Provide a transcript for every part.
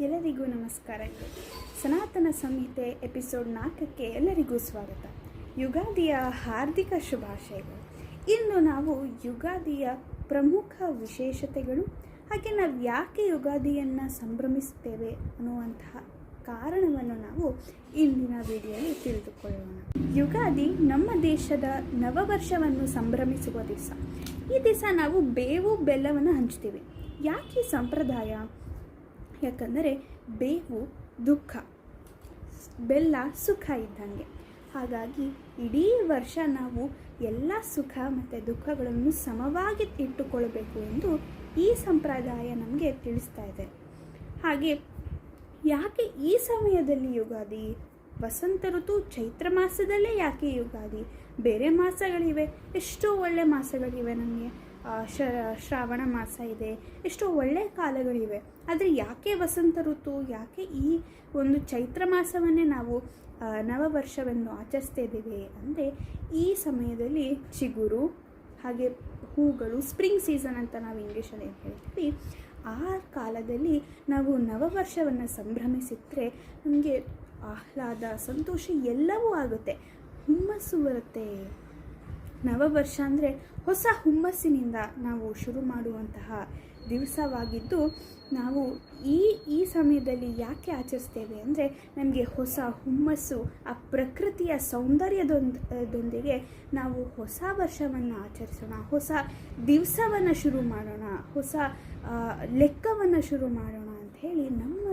ಎಲ್ಲರಿಗೂ ನಮಸ್ಕಾರಗಳು ಸನಾತನ ಸಂಹಿತೆ ಎಪಿಸೋಡ್ ನಾಲ್ಕಕ್ಕೆ ಎಲ್ಲರಿಗೂ ಸ್ವಾಗತ. ಯುಗಾದಿಯ ಹಾರ್ದಿಕ ಶುಭಾಶಯಗಳು. ಇನ್ನು ನಾವು ಯುಗಾದಿಯ ಪ್ರಮುಖ ವಿಶೇಷತೆಗಳು ಹಾಗೆ ನಾವು ಯಾಕೆ ಯುಗಾದಿಯನ್ನು ಸಂಭ್ರಮಿಸ್ತೇವೆ ಅನ್ನುವಂತಹ ಕಾರಣವನ್ನು ನಾವು ಇಂದಿನ ವಿಡಿಯೋಲಿ ತಿಳಿದುಕೊಳ್ಳೋಣ. ಯುಗಾದಿ ನಮ್ಮ ದೇಶದ ನವವರ್ಷವನ್ನು ಸಂಭ್ರಮಿಸುವ ದಿವಸ. ಈ ದಿವಸ ನಾವು ಬೇವು ಬೆಲ್ಲವನ್ನು ಹಂಚ್ತೀವಿ ಯಾಕೆ ಸಂಪ್ರದಾಯ? ಯಾಕಂದರೆ ಬೇವು, ದುಃಖ, ಬೆಲ್ಲ, ಸುಖ ಇದ್ದಂಗೆ. ಹಾಗಾಗಿ ಇಡೀ ವರ್ಷ ನಾವು ಎಲ್ಲ ಸುಖ ಮತ್ತು ದುಃಖಗಳನ್ನು ಸಮವಾಗಿ ಇಟ್ಟುಕೊಳ್ಳಬೇಕು ಎಂದು ಈ ಸಂಪ್ರದಾಯ ನಮಗೆ ತಿಳಿಸ್ತಾ ಇದೆ. ಹಾಗೆ ಯಾಕೆ ಈ ಸಮಯದಲ್ಲಿ ಯುಗಾದಿ ವಸಂತ ಋತು ಚೈತ್ರ ಮಾಸದಲ್ಲೇ ಯಾಕೆ ಯುಗಾದಿ? ಬೇರೆ ಮಾಸಗಳಿವೆ, ಎಷ್ಟೋ ಒಳ್ಳೆ ಮಾಸಗಳಿವೆ ನಮಗೆ ಶ್ರಾವಣ ಮಾಸ ಇದೆ, ಎಷ್ಟೋ ಒಳ್ಳೆಯ ಕಾಲಗಳಿವೆ. ಆದರೆ ಯಾಕೆ ವಸಂತ ಋತು ಯಾಕೆ ಈ ಒಂದು ಚೈತ್ರ ಮಾಸವನ್ನೇ ನಾವು ನವ ನವವರ್ಷವನ್ನು ಆಚರಿಸ್ತಾ ಇದ್ದೀವಿ ಅಂದರೆ ಈ ಸಮಯದಲ್ಲಿ ಚಿಗುರು, ಹಾಗೆ ಹೂಗಳು ಸ್ಪ್ರಿಂಗ್ ಸೀಸನ್ ಅಂತ ನಾವು ಇಂಗ್ಲೀಷಲ್ಲಿ ಹೇಳ್ತೀವಿ. ಆ ಕಾಲದಲ್ಲಿ ನಾವು ನವವರ್ಷವನ್ನು ಸಂಭ್ರಮಿಸಿದರೆ ನಮಗೆ ಆಹ್ಲಾದ, ಸಂತೋಷ ಎಲ್ಲವೂ ಆಗುತ್ತೆ. ಹುಮ್ಮಸ್ಸು ಬರುತ್ತೆ. ನವವರ್ಷ ಅಂದರೆ ಹೊಸ ಹುಮ್ಮಸ್ಸಿನಿಂದ ನಾವು ಶುರು ಮಾಡುವಂತಹ ದಿವಸವಾಗಿದ್ದು, ನಾವು ಈ ಈ ಸಮಯದಲ್ಲಿ ಯಾಕೆ ಆಚರಿಸ್ತೇವೆ ಅಂದರೆ ನಮಗೆ ಹೊಸ ಹುಮ್ಮಸ್ಸು, ಆ ಪ್ರಕೃತಿಯ ಸೌಂದರ್ಯದೊಂದೊಂದಿಗೆ ನಾವು ಹೊಸ ವರ್ಷವನ್ನು ಆಚರಿಸೋಣ, ಹೊಸ ದಿವಸವನ್ನು ಶುರು ಮಾಡೋಣ, ಹೊಸ ಲೆಕ್ಕವನ್ನು ಶುರು ಮಾಡೋಣ ಅಂತ ಹೇಳಿ ನಮ್ಮ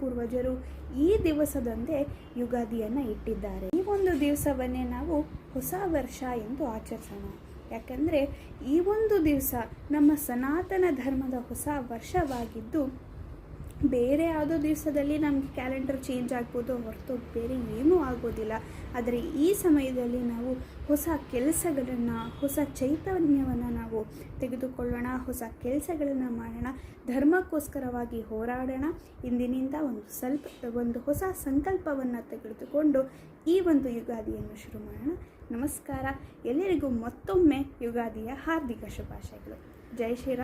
ಪೂರ್ವಜರು ಈ ದಿವಸದಂದೇ ಯುಗಾದಿಯನ್ನು ಇಟ್ಟಿದ್ದಾರೆ. ಈ ಒಂದು ದಿವಸವನ್ನೇ ನಾವು ಹೊಸ ವರ್ಷ ಎಂದು ಆಚರಿಸೋಣ. ಯಾಕಂದರೆ ಈ ಒಂದು ದಿವಸ ನಮ್ಮ ಸನಾತನ ಧರ್ಮದ ಹೊಸ ವರ್ಷವಾಗಿದ್ದು ಬೇರೆ ಯಾವುದೋ ದಿವಸದಲ್ಲಿ ನಮಗೆ ಕ್ಯಾಲೆಂಡರ್ ಚೇಂಜ್ ಆಗ್ಬೋದು, ಹೊರತು ಬೇರೆ ಏನೂ ಆಗೋದಿಲ್ಲ. ಆದರೆ ಈ ಸಮಯದಲ್ಲಿ ನಾವು ಹೊಸ ಕೆಲಸಗಳನ್ನು, ಹೊಸ ಚೈತನ್ಯವನ್ನು ನಾವು ತೆಗೆದುಕೊಳ್ಳೋಣ, ಹೊಸ ಕೆಲಸಗಳನ್ನು ಮಾಡೋಣ, ಧರ್ಮಕ್ಕೋಸ್ಕರವಾಗಿ ಹೋರಾಡೋಣ. ಇಂದಿನಿಂದ ಒಂದು ಸ್ವಲ್ಪ, ಒಂದು ಹೊಸ ಸಂಕಲ್ಪವನ್ನು ತೆಗೆದುಕೊಂಡು ಈ ಒಂದು ಯುಗಾದಿಯನ್ನು ಶುರು ಮಾಡೋಣ. ನಮಸ್ಕಾರ. ಎಲ್ಲರಿಗೂ ಮತ್ತೊಮ್ಮೆ ಯುಗಾದಿಯ ಹಾರ್ದಿಕ ಶುಭಾಶಯಗಳು. ಜೈ ಶ್ರೀರಾಮ್